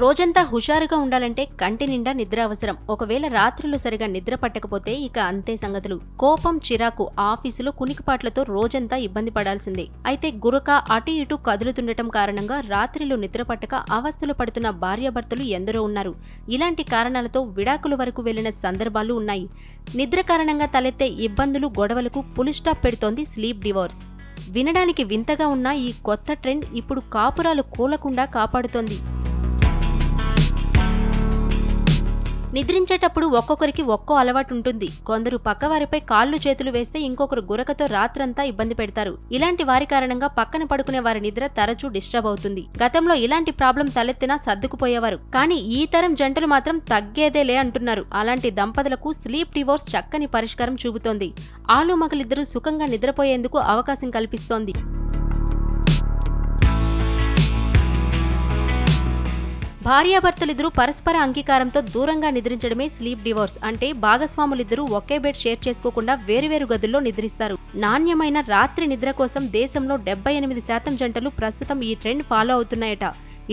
రోజంతా హుషారుగా ఉండాలంటే కంటి నిండా నిద్ర అవసరం. ఒకవేళ రాత్రులు సరిగా నిద్ర పట్టకపోతే ఇక అంతే సంగతులు. కోపం చిరాకు ఆఫీసులో కునికిపాట్లతో రోజంతా ఇబ్బంది పడాల్సిందే. అయితే గురక అటు ఇటు కదులుతుండటం కారణంగా రాత్రిలో నిద్ర పట్టక అవస్థలు పడుతున్న భార్యాభర్తలు ఎందరో ఉన్నారు. ఇలాంటి కారణాలతో విడాకుల వరకు వెళ్ళిన సందర్భాలు ఉన్నాయి. నిద్ర కారణంగా తలెత్తే ఇబ్బందులు గొడవలకు పులి స్టాప్ పెడుతోంది స్లీప్ డివోర్స్. వినడానికి వింతగా ఉన్న ఈ కొత్త ట్రెండ్ ఇప్పుడు కాపురాలు కూలకుండా కాపాడుతోంది. నిద్రించేటప్పుడు ఒక్కొక్కరికి ఒక్కో అలవాటు ఉంటుంది. కొందరు పక్కవారిపై కాళ్ళు చేతులు వేస్తే ఇంకొకరు గురకతో రాత్రంతా ఇబ్బంది పెడతారు. ఇలాంటి వారి కారణంగా పక్కన పడుకునే వారి నిద్ర తరచూ డిస్టర్బ్ అవుతుంది. గతంలో ఇలాంటి ప్రాబ్లం తలెత్తినా సర్దుకుపోయేవారు. కానీ ఈ తరం జంటలు మాత్రం తగ్గేదేలే అంటున్నారు. అలాంటి దంపతులకు స్లీప్ డివోర్స్ చక్కని పరిష్కారం చూపుతోంది. ఆలు మగలిద్దరూ సుఖంగా నిద్రపోయేందుకు అవకాశం కల్పిస్తోంది. భార్యాభర్తలిద్దరూ పరస్పర అంగీకారంతో దూరంగా నిద్రించడమే స్లీప్ డివోర్స్. అంటే భాగస్వాములిద్దరూ ఒకే బెడ్ షేర్ చేసుకోకుండా వేరువేరు గదుల్లో నిద్రిస్తారు. నాణ్యమైన రాత్రి నిద్ర కోసం దేశంలో డెబ్బై ఎనిమిది శాతం జంటలు ప్రస్తుతం ఈ ట్రెండ్ ఫాలో అవుతున్నాయట.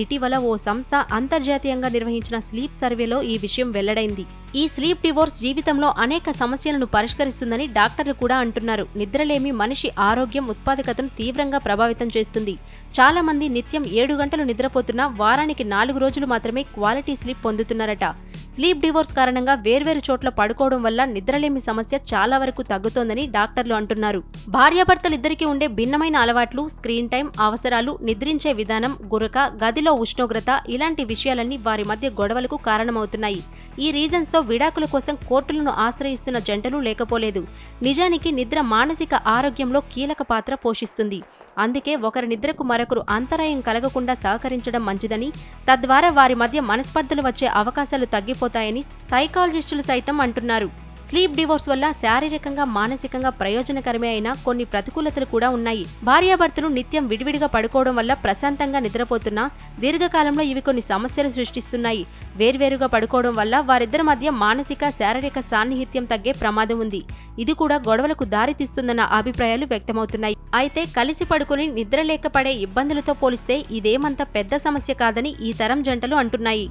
ఇటీవల ఓ సంస్థ అంతర్జాతీయంగా నిర్వహించిన స్లీప్ సర్వేలో ఈ విషయం వెల్లడైంది. ఈ స్లీప్ డివోర్స్ జీవితంలో అనేక సమస్యలను పరిష్కరిస్తుందని డాక్టర్లు కూడా అంటున్నారు. నిద్రలేమి మనిషి ఆరోగ్యం ఉత్పాదకతను తీవ్రంగా ప్రభావితం చేస్తుంది. చాలా మంది నిత్యం ఏడు గంటలు నిద్రపోతున్నా వారానికి నాలుగు రోజులు మాత్రమే క్వాలిటీ స్లీప్ పొందుతున్నారట. స్లీప్ డివోర్స్ కారణంగా వేర్వేరు చోట్ల పడుకోవడం వల్ల నిద్రలేమి సమస్య చాలా వరకు తగ్గుతోందని డాక్టర్లు అంటున్నారు. భార్యాభర్తలిద్దరికీ ఉండే భిన్నమైన అలవాట్లు స్క్రీన్ టైం అవసరాలు నిద్రించే విధానం గురక గదిలో ఉష్ణోగ్రత ఇలాంటి విషయాలన్నీ వారి మధ్య గొడవలకు కారణమవుతున్నాయి. ఈ రీజన్స్తో విడాకుల కోసం కోర్టులను ఆశ్రయిస్తున్న జంటలు లేకపోలేదు. నిజానికి నిద్ర మానసిక ఆరోగ్యంలో కీలక పాత్ర పోషిస్తుంది. అందుకే ఒకరి నిద్రకు మరొకరు అంతరాయం కలగకుండా సహకరించడం మంచిదని తద్వారా వారి మధ్య మనస్పర్ధలు వచ్చే అవకాశాలు తగ్గిపోతాయని సైకాలజిస్టులు సైతం అంటున్నారు. స్లీప్ డివోర్స్ వల్ల శారీరకంగా మానసికంగా ప్రయోజనకరమే అయిన కొన్ని ప్రతికూలతలు కూడా ఉన్నాయి. భార్యాభర్తలు నిత్యం విడివిడిగా పడుకోవడం వల్ల ప్రశాంతంగా నిద్రపోతున్నా దీర్ఘకాలంలో ఇవి కొన్ని సమస్యలు సృష్టిస్తున్నాయి. వేర్వేరుగా పడుకోవడం వల్ల వారిద్దరి మధ్య మానసిక శారీరక సాన్నిహిత్యం తగ్గే ప్రమాదం ఉంది. ఇది కూడా గొడవలకు దారితీస్తుందన్న అభిప్రాయాలు వ్యక్తమవుతున్నాయి. అయితే కలిసి పడుకుని నిద్ర పడే ఇబ్బందులతో పోలిస్తే ఇదేమంత పెద్ద సమస్య కాదని ఈ తరం జంటలు అంటున్నాయి.